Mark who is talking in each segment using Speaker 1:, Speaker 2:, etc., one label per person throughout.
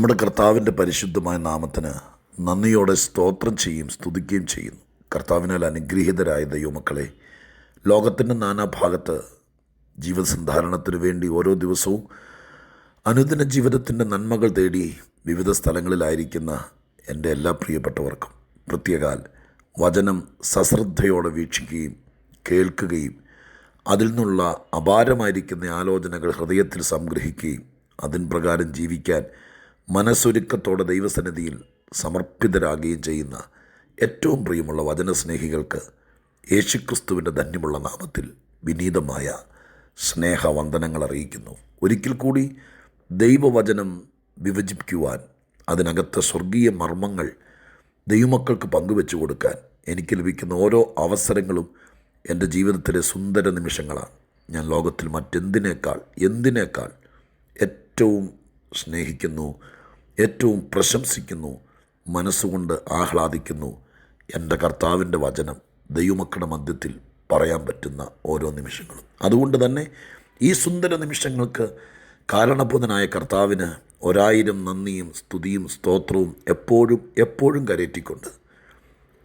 Speaker 1: നമ്മുടെ കർത്താവിന്റെ പരിശുദ്ധമായ നാമത്തിന് നന്ദിയോടെ സ്തോത്രം ചെയ്യും സ്തുതിക്കുകയും ചെയ്യുന്നു. കർത്താവിനാൽ അനുഗ്രഹീതരായ ദൈവമക്കളെ ലോകത്തിന്റെ നാനാഭാഗത്ത് ജീവസന്ധാരണത്തിന് വേണ്ടി ഓരോ ദിവസവും അനുദിന ജീവിതത്തിന്റെ നന്മകൾ തേടി വിവിധ സ്ഥലങ്ങളിലായിരിക്കുന്ന എന്റെ എല്ലാ പ്രിയപ്പെട്ടവർക്കും പ്രത്യേകാൽ വചനം സശ്രദ്ധയോടെ വീക്ഷിക്കുകയും കേൾക്കുകയും അതിൽ നിന്നുള്ള അപാരമായിരിക്കുന്ന ആലോചനകൾ ഹൃദയത്തിൽ സംഗ്രഹിക്കുകയും അതിൻ പ്രകാരം ജീവിക്കാൻ മനസ്സൊരുക്കത്തോടെ ദൈവസന്നിധിയിൽ സമർപ്പിതരാകുകയും ചെയ്യുന്ന ഏറ്റവും പ്രിയമുള്ള വചനസ്നേഹികൾക്ക് യേശുക്രിസ്തുവിന്റെ ധന്യമുള്ള നാമത്തിൽ വിനീതമായ സ്നേഹവന്ദനങ്ങൾ അറിയിക്കുന്നു. ഒരിക്കൽ കൂടി ദൈവവചനം വിഭജിക്കുവാൻ അതിനകത്ത് സ്വർഗീയ മർമ്മങ്ങൾ ദൈവമക്കൾക്ക് പങ്കുവെച്ചു കൊടുക്കാൻ എനിക്ക് ലഭിക്കുന്ന ഓരോ അവസരങ്ങളും എന്റെ ജീവിതത്തിലെ സുന്ദര നിമിഷങ്ങളാണ്. ഞാൻ ലോകത്തിൽ മറ്റെന്തിനേക്കാൾ എന്തിനേക്കാൾ ഏറ്റവും സ്നേഹിക്കുന്നു ഏറ്റവും പ്രശംസിക്കുന്നു മനസ്സുകൊണ്ട് ആഹ്ലാദിക്കുന്നു എന്റെ കർത്താവിന്റെ വചനം ദൈവമക്കളുടെ മധ്യത്തിൽ പറയാൻ പറ്റുന്ന ഓരോ നിമിഷങ്ങളും. അതുകൊണ്ട് തന്നെ ഈ സുന്ദര നിമിഷങ്ങൾക്ക് കാരണഭൂതനായ കർത്താവിന് ഒരായിരം നന്ദിയും സ്തുതിയും സ്തോത്രവും എപ്പോഴും എപ്പോഴും കരയറ്റിക്കൊണ്ട്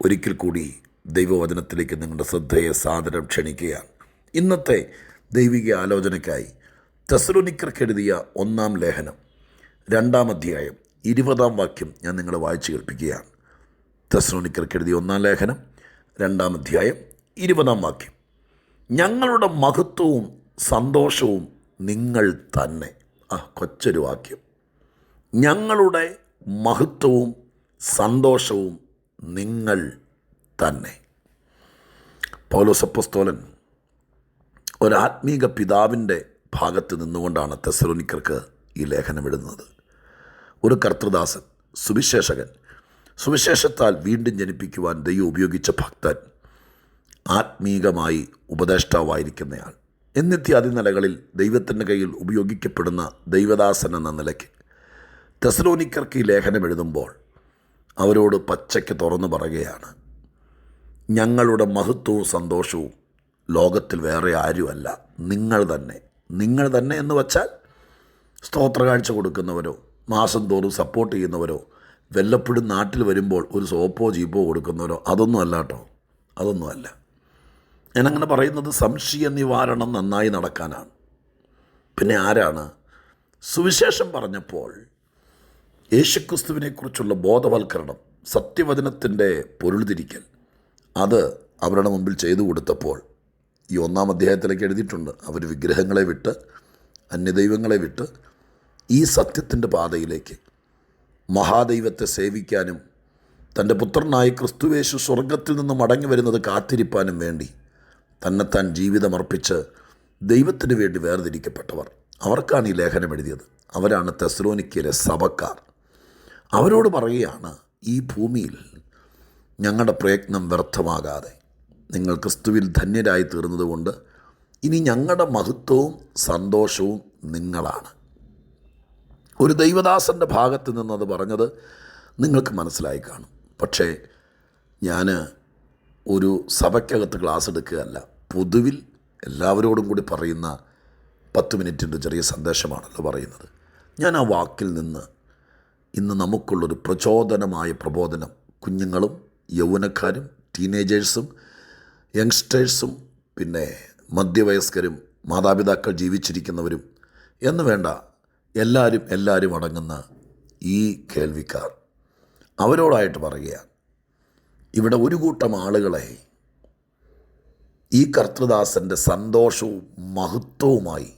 Speaker 1: ഒരിക്കൽ കൂടി ദൈവവചനത്തിലേക്ക് നിങ്ങളുടെ ശ്രദ്ധയെ സാദരം ക്ഷണിക്കുകയാണ്. ഇന്നത്തെ ദൈവിക ആലോചനയ്ക്കായി തെസ്ലോനിക്കർക്കെഴുതിയ ഒന്നാം ലേഖനം രണ്ടാം അധ്യായം ഇരുപതാം വാക്യം ഞാൻ നിങ്ങളെ വായിച്ചു കേൾപ്പിക്കുകയാണ്. തെസലോനിക്കർക്കെഴുതിയ ഒന്നാം ലേഖനം രണ്ടാം അധ്യായം ഇരുപതാം വാക്യം. ഞങ്ങളുടെ മഹത്വവും സന്തോഷവും നിങ്ങൾ തന്നെ. ആ കൊച്ചൊരു വാക്യം. ഞങ്ങളുടെ മഹത്വവും സന്തോഷവും നിങ്ങൾ തന്നെ. പൗലോസപ്പസ്തോലൻ ഒരാത്മീക പിതാവിന്റെ ഭാഗത്ത് നിന്നുകൊണ്ടാണ് തെസലോനിക്കർക്ക് ഈ ലേഖനം എഴുതുന്നത്. ഒരു കർത്തൃദാസൻ സുവിശേഷകൻ. സുവിശേഷത്താൽ വീണ്ടും ജനിപ്പിക്കുവാൻ ദൈവം ഉപയോഗിച്ച ഭക്തൻ ആത്മീകമായി ഉപദേഷ്ടാവായിരിക്കുന്നയാൾ. എന്നിത്യാദി നിലകളിൽ ദൈവത്തിന്റെ കയ്യിൽ ഉപയോഗിക്കപ്പെടുന്ന ദൈവദാസൻ എന്ന നിലയ്ക്ക് തെസലോനിക്കർക്ക് ഈ ലേഖനം എഴുതുമ്പോൾ അവരോട് പച്ചയ്ക്ക് തുറന്നു പറയുകയാണ് ഞങ്ങളുടെ മഹത്വവും സന്തോഷവും ലോകത്തിൽ വേറെ ആരുമല്ല. നിങ്ങൾ തന്നെ. നിങ്ങൾ തന്നെ എന്ന് വച്ചാൽ സ്തോത്ര കാഴ്ച കൊടുക്കുന്നവരോ മാസം തോറും സപ്പോർട്ട് ചെയ്യുന്നവരോ വല്ലപ്പോഴും നാട്ടിൽ വരുമ്പോൾ ഒരു സോപ്പോ ജീപ്പോ കൊടുക്കുന്നവരോ അതൊന്നും അല്ല കേട്ടോ അതൊന്നുമല്ല ഞാനങ്ങനെ പറയുന്നത് സംശയ നിവാരണം നന്നായി നടക്കാനാണ്. പിന്നെ ആരാണ്? സുവിശേഷം പറഞ്ഞപ്പോൾ യേശുക്രിസ്തുവിനെക്കുറിച്ചുള്ള ബോധവൽക്കരണം സത്യവചനത്തിന്റെ പൊരുൾതിരിക്കൽ അത് അവരുടെ മുമ്പിൽ ചെയ്തു കൊടുത്തപ്പോൾ ഈ ഒന്നാം അധ്യായത്തിലേക്ക് എഴുതിയിട്ടുണ്ട്. അവർ വിഗ്രഹങ്ങളെ വിട്ട് അന്യദൈവങ്ങളെ വിട്ട് ഈ സത്യത്തിന്റെ പാതയിലേക്ക് മഹാദൈവത്തെ സേവിക്കാനും തന്റെ പുത്രനായ ക്രിസ്തുവേശു സ്വർഗത്തിൽ നിന്ന് മടങ്ങി വരുന്നത് കാത്തിരിപ്പാനും വേണ്ടി തന്നെത്താൻ ജീവിതമർപ്പിച്ച് ദൈവത്തിന് വേണ്ടി വേർതിരിക്കപ്പെട്ടവർ. അവർക്കാണ് ഈ ലേഖനം എഴുതിയത്. അവരാണ് തെസ്ലോനിക്കയിലെ സഭക്കാർ. അവരോട് പറയുകയാണ് ഈ ഭൂമിയിൽ ഞങ്ങളുടെ പ്രയത്നം വ്യർത്ഥമാകാതെ നിങ്ങൾ ക്രിസ്തുവിൽ ധന്യരായി തീർന്നതുകൊണ്ട് ഇനി ഞങ്ങളുടെ മഹത്വവും സന്തോഷവും നിങ്ങളാണ്. ഒരു ദൈവദാസന്റെ ഭാഗത്ത് നിന്നത് പറഞ്ഞത് നിങ്ങൾക്ക് മനസ്സിലായി കാണും. പക്ഷേ ഞാൻ ഒരു സഭയ്ക്കകത്ത് ക്ലാസ് എടുക്കുകയല്ല പൊതുവിൽ എല്ലാവരോടും കൂടി പറയുന്ന പത്ത് മിനിറ്റിന്റെ ചെറിയ സന്ദേശമാണല്ലോ പറയുന്നത്. ഞാൻ ആ വാക്കിൽ നിന്ന് ഇന്ന് നമുക്കുള്ളൊരു പ്രചോദനമായ പ്രബോധനം കുഞ്ഞുങ്ങളും യൗവനക്കാരും ടീനേജേഴ്സും യങ്സ്റ്റേഴ്സും പിന്നെ മധ്യവയസ്കരും മാതാപിതാക്കൾ ജീവിച്ചിരിക്കുന്നവരും എന്ന് വേണ്ട എല്ലാവരും എല്ലാവരും അടങ്ങുന്ന ഈ കേൾവിക്കാർ. അവരോടായിട്ട് പറയുകയാണ് ഇവിടെ ഒരു കൂട്ടം ആളുകളെ ഈ കർത്തൃദാസന്റെ സന്തോഷവും മഹത്വവുമായി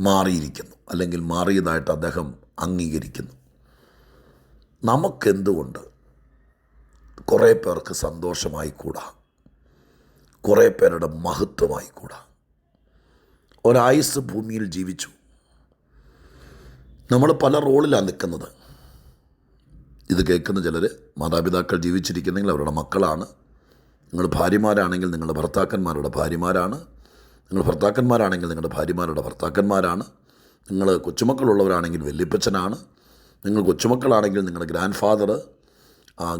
Speaker 1: മാറിയിരിക്കുന്നു അല്ലെങ്കിൽ മാറിയതായിട്ട് അദ്ദേഹം അംഗീകരിക്കുന്നു. നമുക്കെന്തുകൊണ്ട് കുറേ പേർക്ക് സന്തോഷമായി കൂടാ? കുറേ പേരുടെ മഹത്വമായി കൂടാ? ഒരായുസ് ഭൂമിയിൽ ജീവിച്ചു നമ്മൾ പല റോളിലാണ് നിൽക്കുന്നത്. ഇത് കേൾക്കുന്ന ചിലർ മാതാപിതാക്കൾ ജീവിച്ചിരിക്കുന്നെങ്കിൽ അവരുടെ മക്കളാണ്. നിങ്ങൾ ഭാര്യമാരാണെങ്കിൽ നിങ്ങളുടെ ഭർത്താക്കന്മാരുടെ ഭാര്യമാരാണ്. നിങ്ങൾ ഭർത്താക്കന്മാരാണെങ്കിൽ നിങ്ങളുടെ ഭാര്യമാരുടെ ഭർത്താക്കന്മാരാണ്. നിങ്ങൾ കൊച്ചുമക്കളുള്ളവരാണെങ്കിൽ വല്യപ്പച്ചനാണ്. നിങ്ങൾ കൊച്ചുമക്കളാണെങ്കിൽ നിങ്ങളുടെ ഗ്രാൻഡ് ഫാദർ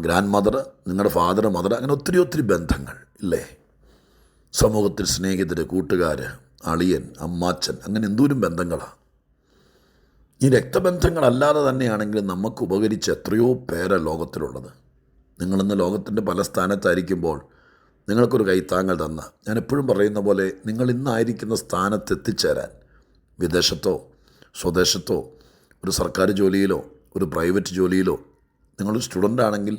Speaker 1: ഗ്രാൻഡ് മദർ നിങ്ങളുടെ ഫാദർ മദർ അങ്ങനെ ഒത്തിരി ഒത്തിരി ബന്ധങ്ങൾ ഇല്ലേ? സമൂഹത്തിൽ സ്നേഹിതർ കൂട്ടുകാർ അളിയൻ അമ്മാച്ചൻ അങ്ങനെ എന്തോരം ബന്ധങ്ങളാണ് ഈ രക്തബന്ധങ്ങളല്ലാതെ തന്നെയാണെങ്കിലും നമുക്ക് ഉപകരിച്ച എത്രയോ പേര ലോകത്തിലുള്ളത്. നിങ്ങളിന്ന് ലോകത്തിന്റെ പല സ്ഥാനത്തായിരിക്കുമ്പോൾ നിങ്ങൾക്കൊരു കൈത്താങ്ങൽ തന്ന ഞാൻ എപ്പോഴും പറയുന്ന പോലെ നിങ്ങൾ ഇന്നായിരിക്കുന്ന സ്ഥാനത്ത് എത്തിച്ചേരാൻ വിദേശത്തോ സ്വദേശത്തോ ഒരു സർക്കാർ ജോലിയിലോ ഒരു പ്രൈവറ്റ് ജോലിയിലോ നിങ്ങളൊരു സ്റ്റുഡന്റ് ആണെങ്കിൽ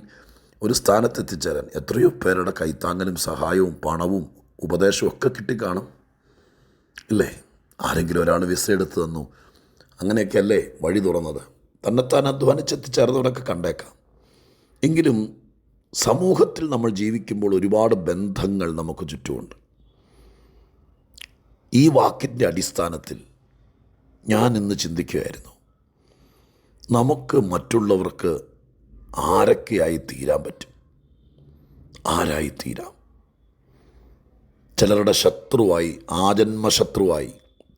Speaker 1: ഒരു സ്ഥാനത്ത് എത്തിച്ചേരാൻ എത്രയോ പേരുടെ കൈത്താങ്ങലും സഹായവും പണവും ഉപദേശവും ഒക്കെ കിട്ടിക്കാണും. ഇല്ലേ? ആരെങ്കിലും ഒരാൾ വിസ എടുത്തു തന്നു അങ്ങനെയൊക്കെയല്ലേ വഴി തുറന്നത്? തന്നെത്താൻ അധ്വാനിച്ചെത്തിച്ചേർന്നവരൊക്കെ കണ്ടേക്കാം. എങ്കിലും സമൂഹത്തിൽ നമ്മൾ ജീവിക്കുമ്പോൾ ഒരുപാട് ബന്ധങ്ങൾ നമുക്ക് ചുറ്റുമുണ്ട്. ഈ വാക്കിന്റെ അടിസ്ഥാനത്തിൽ ഞാൻ ഇന്ന് ചിന്തിക്കുകയായിരുന്നു. നമുക്ക് മറ്റുള്ളവർക്ക് ആരൊക്കെയായി തീരാൻ പറ്റും? ആരായി തീരാം? ചിലരുടെ ശത്രുവായി ആജന്മശത്രുവായി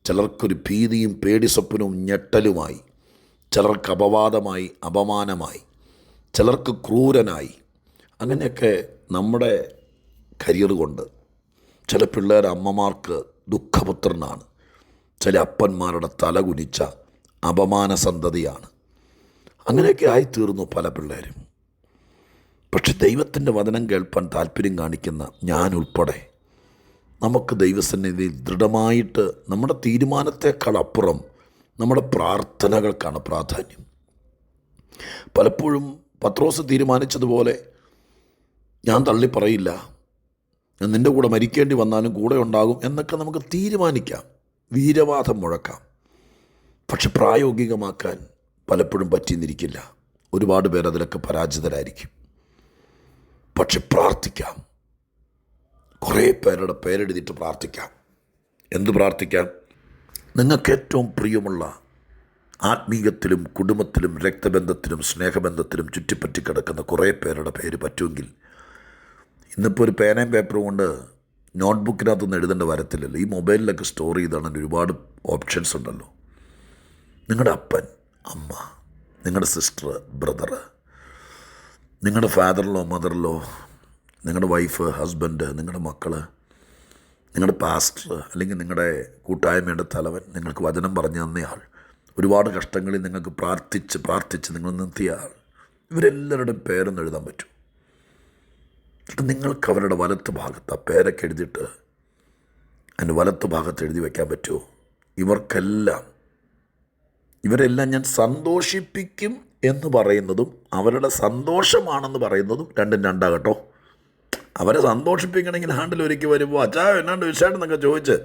Speaker 1: ചിലർക്കൊരു ഭീതിയും പേടിസ്വപ്നവും ഞെട്ടലുമായി ചിലർക്ക് അപവാദമായി അപമാനമായി ചിലർക്ക് ക്രൂരനായി. അങ്ങനെയൊക്കെ നമ്മുടെ കരിയർ കൊണ്ട് ചില പിള്ളേർ അമ്മമാർക്ക് ദുഃഖപുത്രനാണ് ചില അപ്പന്മാരുടെ തല കുനിച്ച അപമാന സന്തതിയാണ്. അങ്ങനെയൊക്കെ ആയിത്തീർന്നു പല പിള്ളേരും. പക്ഷെ ദൈവത്തിന്റെ വചനം കേൾപ്പാൻ താല്പര്യം കാണിക്കുന്ന ഞാൻ ഉൾപ്പെടെ നമുക്ക് ദൈവസന്നിധി ദൃഢമായിട്ട് നമ്മുടെ തീരുമാനത്തെക്കാൾ അപ്പുറം നമ്മുടെ പ്രാർത്ഥനകൾക്കാണ് പ്രാധാന്യം. പലപ്പോഴും പത്രോസ് തീരുമാനിച്ചതുപോലെ ഞാൻ തള്ളി പറയില്ല. ഞാൻ നിന്റെ കൂടെ മരിക്കേണ്ടി വന്നാലും കൂടെ ഉണ്ടാകും എന്നൊക്കെ നമുക്ക് തീരുമാനിക്കാം. വീരവാദം മുഴക്കാം. പക്ഷെ പ്രായോഗികമാക്കാൻ പലപ്പോഴും പറ്റിയെന്നിരിക്കില്ല ഒരുപാട് പേർ അതിലൊക്കെ പരാജിതരായിരിക്കും. പക്ഷെ പ്രാർത്ഥിക്കാം. കുറേ പേരുടെ പേരെഴുതിയിട്ട് പ്രാർത്ഥിക്കാം. എന്ത് പ്രാർത്ഥിക്കാം? നിങ്ങൾക്ക് ഏറ്റവും പ്രിയമുള്ള ആത്മീയത്തിലും കുടുംബത്തിലും രക്തബന്ധത്തിലും സ്നേഹബന്ധത്തിലും ചുറ്റിപ്പറ്റി കിടക്കുന്ന കുറേ പേരുടെ പേര് പറ്റുമെങ്കിൽ ഇന്നിപ്പോൾ ഒരു പേനയും പേപ്പറും കൊണ്ട് നോട്ട്ബുക്കിനകത്തൊന്നും എഴുതേണ്ട വരത്തില്ലല്ലോ. ഈ മൊബൈലിലൊക്കെ സ്റ്റോർ ചെയ്താണ് ഒരുപാട് ഓപ്ഷൻസ് ഉണ്ടല്ലോ. നിങ്ങളുടെ അപ്പൻ അമ്മ നിങ്ങളുടെ സിസ്റ്റർ ബ്രദർ നിങ്ങളുടെ ഫാദറിലോ മദറിലോ നിങ്ങളുടെ വൈഫ് ഹസ്ബൻഡ് നിങ്ങളുടെ മക്കൾ നിങ്ങളുടെ പാസ്റ്റർ അല്ലെങ്കിൽ നിങ്ങളുടെ കൂട്ടായ്മയുടെ തലവൻ നിങ്ങൾക്ക് വചനം പറഞ്ഞു തന്നയാൾ. ഒരുപാട് കഷ്ടങ്ങളിൽ നിങ്ങൾക്ക് പ്രാർത്ഥിച്ച് പ്രാർത്ഥിച്ച് നിങ്ങൾ നിർത്തിയ ആൾ. ഇവരെല്ലാവരുടെയും പേരൊന്ന് എഴുതാൻ പറ്റും. നിങ്ങൾക്ക് അവരുടെ വലത്ത് ഭാഗത്ത് ആ പേരൊക്കെ എഴുതിയിട്ട് അതിന്റെ വലത്ത് ഭാഗത്ത് എഴുതി വയ്ക്കാൻ പറ്റുമോ? ഇവർക്കെല്ലാം ഇവരെല്ലാം ഞാൻ സന്തോഷിപ്പിക്കും എന്ന് പറയുന്നതും അവരുടെ സന്തോഷമാണെന്ന് പറയുന്നതും രണ്ടും രണ്ടാകട്ടോ അവരെ സന്തോഷിപ്പിക്കണമെങ്കിൽ ഹാണ്ടിൽ ഒരുക്കി വരുമ്പോൾ അച്ഛാ എന്നാണ്ട് വിശേഷം? ചോദിച്ച്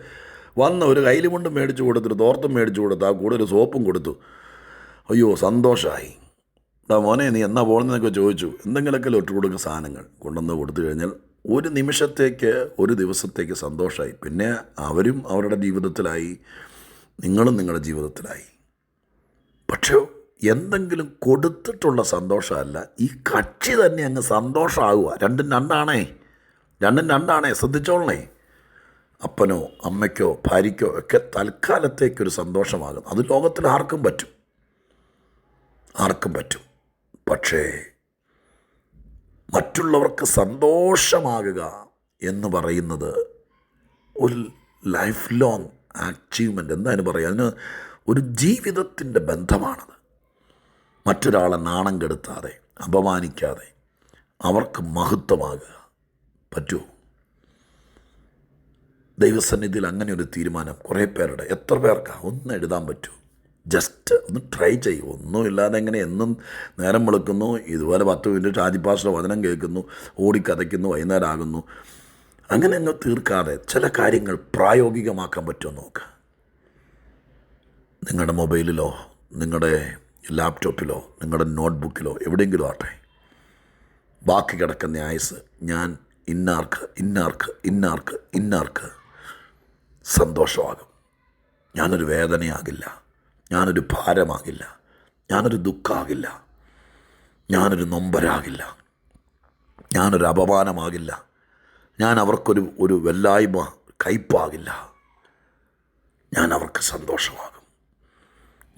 Speaker 1: വന്ന് ഒരു കയ്യിലുമുണ്ടും മേടിച്ചു കൊടുത്തിട്ട് തോർത്തും മേടിച്ചു കൊടുത്തു ആ കൂടെ ഒരു സോപ്പും കൊടുത്തു. അയ്യോ സന്തോഷമായി ഇതാ മോനെ നീ എന്നാ പോകുന്നതെന്നൊക്കെ ചോദിച്ചു. എന്തെങ്കിലുമൊക്കെ ഒറ്റ കൊടുക്കുന്ന സാധനങ്ങൾ കൊണ്ടുവന്ന് കൊടുത്തു കഴിഞ്ഞാൽ ഒരു നിമിഷത്തേക്ക് ഒരു ദിവസത്തേക്ക് സന്തോഷമായി പിന്നെ അവരും അവരുടെ ജീവിതത്തിലായി. നിങ്ങളും നിങ്ങളുടെ ജീവിതത്തിലായി. പക്ഷേ എന്തെങ്കിലും കൊടുത്തിട്ടുള്ള സന്തോഷമല്ല. ഈ കക്ഷി തന്നെ അങ്ങ് സന്തോഷമാകുക രണ്ടും രണ്ടാണേ. രണ്ടും രണ്ടാണേ. ശ്രദ്ധിച്ചോളണേ. അപ്പനോ അമ്മയ്ക്കോ ഭാര്യയ്ക്കോ ഒക്കെ തൽക്കാലത്തേക്കൊരു സന്തോഷമാകും. അത് ലോകത്തിൽ ആർക്കും പറ്റും. ആർക്കും പറ്റും. പക്ഷേ മറ്റുള്ളവർക്ക് സന്തോഷമാകുക എന്ന് പറയുന്നത് ഒരു ലൈഫ് ലോങ് അച്ചീവ്മെന്റ് എന്താണ് പറയുക? അതിന് ഒരു ജീവിതത്തിന്റെ ബന്ധമാണത്. മറ്റൊരാളെ നാണം കെടുത്താതെ അപമാനിക്കാതെ അവർക്ക് മഹത്വമാകുക പറ്റുമോ ദൈവസന്നിധിയിൽ അങ്ങനെ ഒരു തീരുമാനം കുറേ പേരുടെ എത്ര പേർക്കാ? ഒന്ന് എഴുതാൻ പറ്റൂ. ജസ്റ്റ് ഒന്ന് ട്രൈ ചെയ്യും. ഒന്നുമില്ലാതെ എങ്ങനെ എന്നും നേരം വെളുക്കുന്നു ഇതുപോലെ പത്ത് മിനിറ്റ് ഷാജിപ്പാസിന്റെ വചനം കേൾക്കുന്നു ഓടിക്കതയ്ക്കുന്നു വൈകുന്നേരം ആകുന്നു അങ്ങനെ അങ്ങ് തീർക്കാതെ ചില കാര്യങ്ങൾ പ്രായോഗികമാക്കാൻ പറ്റുമോ നോക്കുക നിങ്ങളുടെ മൊബൈലിലോ നിങ്ങളുടെ ലാപ്ടോപ്പിലോ നിങ്ങളുടെ നോട്ട്ബുക്കിലോ എവിടെയെങ്കിലും ആട്ടെ ബാക്കി കിടക്കുന്ന ആയുസ് ഞാൻ ഇന്നാർക്ക് ഇന്നാർക്ക് ഇന്നാർക്ക് ഇന്നാർക്ക് സന്തോഷമാകും. ഞാനൊരു വേദനയാകില്ല. ഞാനൊരു ഭാരമാകില്ല. ഞാനൊരു ദുഃഖമാകില്ല. ഞാനൊരു നൊമ്പരാകില്ല. ഞാനൊരു അപമാനമാകില്ല. ഞാൻ അവർക്കൊരു ഒരു വല്ലായ്മ കയ്പാകില്ല. ഞാൻ അവർക്ക് സന്തോഷമാകും.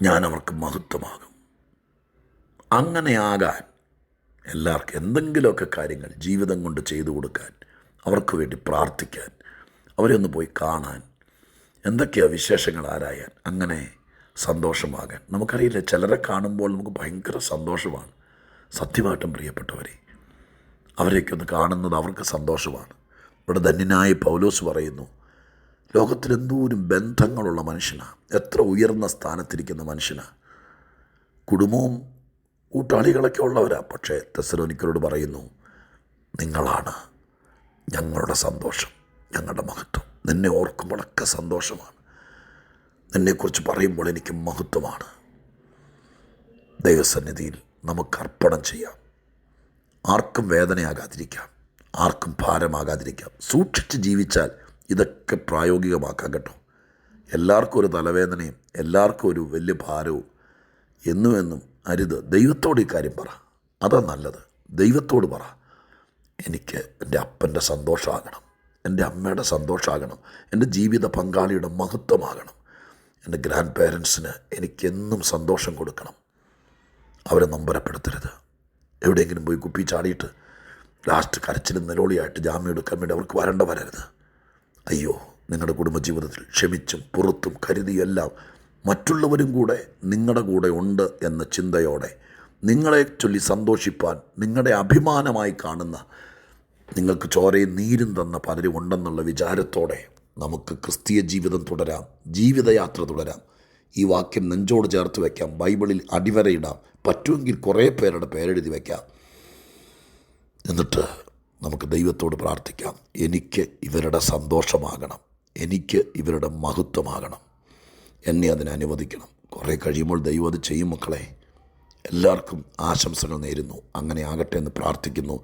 Speaker 1: ഞാൻ അവർക്ക് മഹത്വമാകും. അങ്ങനെയാകാൻ എല്ലാവർക്കും എന്തെങ്കിലുമൊക്കെ കാര്യങ്ങൾ ജീവിതം കൊണ്ട് ചെയ്തു കൊടുക്കാൻ അവർക്ക് വേണ്ടി പ്രാർത്ഥിക്കാൻ അവരെ ഒന്ന് പോയി കാണാൻ എന്തൊക്കെയാണ് വിശേഷങ്ങൾ ആരായാൻ അങ്ങനെ സന്തോഷമാകാൻ. നമുക്കറിയില്ല ചിലരെ കാണുമ്പോൾ നമുക്ക് ഭയങ്കര സന്തോഷമാണ്. സത്യമായിട്ടും പ്രിയപ്പെട്ടവരെ അവരെയൊക്കെ ഒന്ന് കാണുന്നത് അവർക്ക് സന്തോഷമാണ്. ഇവിടെ ധന്യനായ പൗലോസ് പറയുന്നു ലോകത്തിൽ എന്തോരം ബന്ധങ്ങളുള്ള മനുഷ്യനാണ് എത്ര ഉയർന്ന സ്ഥാനത്തിരിക്കുന്ന മനുഷ്യനാണ് കുടുംബവും കൂട്ടാളികളൊക്കെ ഉള്ളവരാ പക്ഷേ തെസ്സലോനിക്കരോട് പറയുന്നു നിങ്ങളാണ് ഞങ്ങളുടെ സന്തോഷം ഞങ്ങളുടെ മഹത്വം. നിന്നെ ഓർക്കുമ്പോഴൊക്കെ സന്തോഷമാണ്. നിന്നെക്കുറിച്ച് പറയുമ്പോൾ എനിക്ക് മഹത്വമാണ്. ദൈവസന്നിധിയിൽ നമുക്ക് അർപ്പണം ചെയ്യാം. ആർക്കും വേദനയാകാതിരിക്കാം ആർക്കും ഭാരമാകാതിരിക്കാം. സൂക്ഷിച്ച് ജീവിച്ചാൽ ഇതൊക്കെ പ്രായോഗികമാക്കാം കേട്ടോ. എല്ലാവർക്കും ഒരു തലവേദനയും എല്ലാവർക്കും ഒരു വലിയ ഭാരവും എന്നും എന്നും അരുത്. ദൈവത്തോട് ഈ കാര്യം പറ. അതാ നല്ലത്. ദൈവത്തോട് പറ. എനിക്ക് എന്റെ അപ്പന്റെ സന്തോഷമാകണം. എന്റെ അമ്മയുടെ സന്തോഷമാകണം. എന്റെ ജീവിത പങ്കാളിയുടെ മഹത്വമാകണം. എന്റെ ഗ്രാൻഡ് പേരൻസിന് എനിക്കെന്നും സന്തോഷം കൊടുക്കണം. അവരെ നമ്പരപ്പെടുത്തരുത്. എവിടെയെങ്കിലും പോയി കുപ്പി ചാടിയിട്ട് ലാസ്റ്റ് കരച്ചിലും നിലോളിയായിട്ട് ജാമ്യം എടുക്കാൻ വേണ്ടി അവർക്ക് വരണ്ട വരരുത്. അയ്യോ നിങ്ങളുടെ കുടുംബജീവിതത്തിൽ ക്ഷമിച്ചും പുറത്തും കരുതിയെല്ലാം മറ്റുള്ളവരും കൂടെ നിങ്ങളുടെ കൂടെ ഉണ്ട് എന്ന ചിന്തയോടെ നിങ്ങളെ ചൊല്ലി സന്തോഷിപ്പാൻ നിങ്ങളുടെ അഭിമാനമായി കാണുന്ന നിങ്ങൾക്ക് ചോരയും നീരും തന്ന പലരും ഉണ്ടെന്നുള്ള വിചാരത്തോടെ നമുക്ക് ക്രിസ്തീയ ജീവിതം തുടരാം ജീവിതയാത്ര തുടരാം. ഈ വാക്യം നെഞ്ചോട് ചേർത്ത് വയ്ക്കാം ബൈബിളിൽ അടിവരയിടാം പറ്റുമെങ്കിൽ കുറേ പേരുടെ പേരെഴുതി വയ്ക്കാം എന്നിട്ട് നമുക്ക് ദൈവത്തോട് പ്രാർത്ഥിക്കാം. എനിക്ക് ഇവരുടെ സന്തോഷമാകണം എനിക്ക് ഇവരുടെ മഹത്വമാകണം. എന്നെ അതിന് അനുവദിക്കണം. കുറേ കഴിയുമ്പോൾ ദൈവം അത് ചെയ്യും മക്കളെ. എല്ലാവർക്കും ആശംസകൾ നേരുന്നു. അങ്ങനെ ആകട്ടെ എന്ന് പ്രാർത്ഥിക്കുന്നു.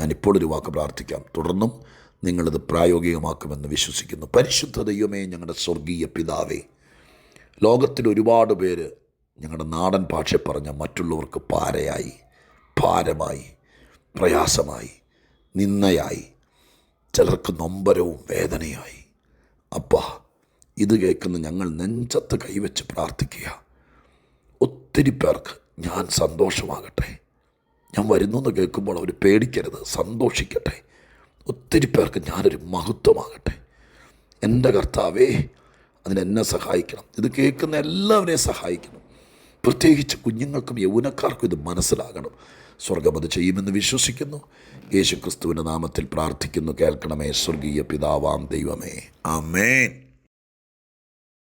Speaker 1: ഞാനിപ്പോൾ ഒരു വാക്ക് പ്രാർത്ഥിക്കാം. തുടർന്നും നിങ്ങളിത് പ്രായോഗികമാക്കുമെന്ന് വിശ്വസിക്കുന്നു. പരിശുദ്ധ ദൈവമേ ഞങ്ങളുടെ സ്വർഗീയ പിതാവേ ലോകത്തിൽ ഒരുപാട് പേര് ഞങ്ങളുടെ നാടൻ ഭാഷ പറഞ്ഞ മറ്റുള്ളവർക്ക് പാരയായി ഭാരമായി പ്രയാസമായി നിന്നയായി ചിലർക്ക് നൊമ്പരവും വേദനയായി. അപ്പാ ഇത് കേൾക്കുന്ന ഞങ്ങൾ നെഞ്ചത്ത് കൈവച്ച് പ്രാർത്ഥിക്കുക. ഒത്തിരി പേർക്ക് ഞാൻ സന്തോഷമാകട്ടെ. ഞാൻ വരുന്നു എന്ന് കേൾക്കുമ്പോൾ അവർ പേടിക്കരുത് സന്തോഷിക്കട്ടെ. ഒത്തിരി പേർക്ക് ഞാനൊരു മഹത്വമാകട്ടെ. എന്റെ കർത്താവേ അതിനെന്നെ സഹായിക്കണം. ഇത് കേൾക്കുന്ന എല്ലാവരെയും സഹായിക്കണം പ്രത്യേകിച്ച് കുഞ്ഞുങ്ങൾക്കും യൗവനക്കാർക്കും ഇത് മനസ്സിലാകണം. സ്വർഗം അത് ചെയ്യുമെന്ന് വിശ്വസിക്കുന്നു. യേശു ക്രിസ്തുവിന്റെ നാമത്തിൽ പ്രാർത്ഥിക്കുന്നു. കേൾക്കണമേ സ്വർഗീയ പിതാവാം ദൈവമേ. ആമേൻ.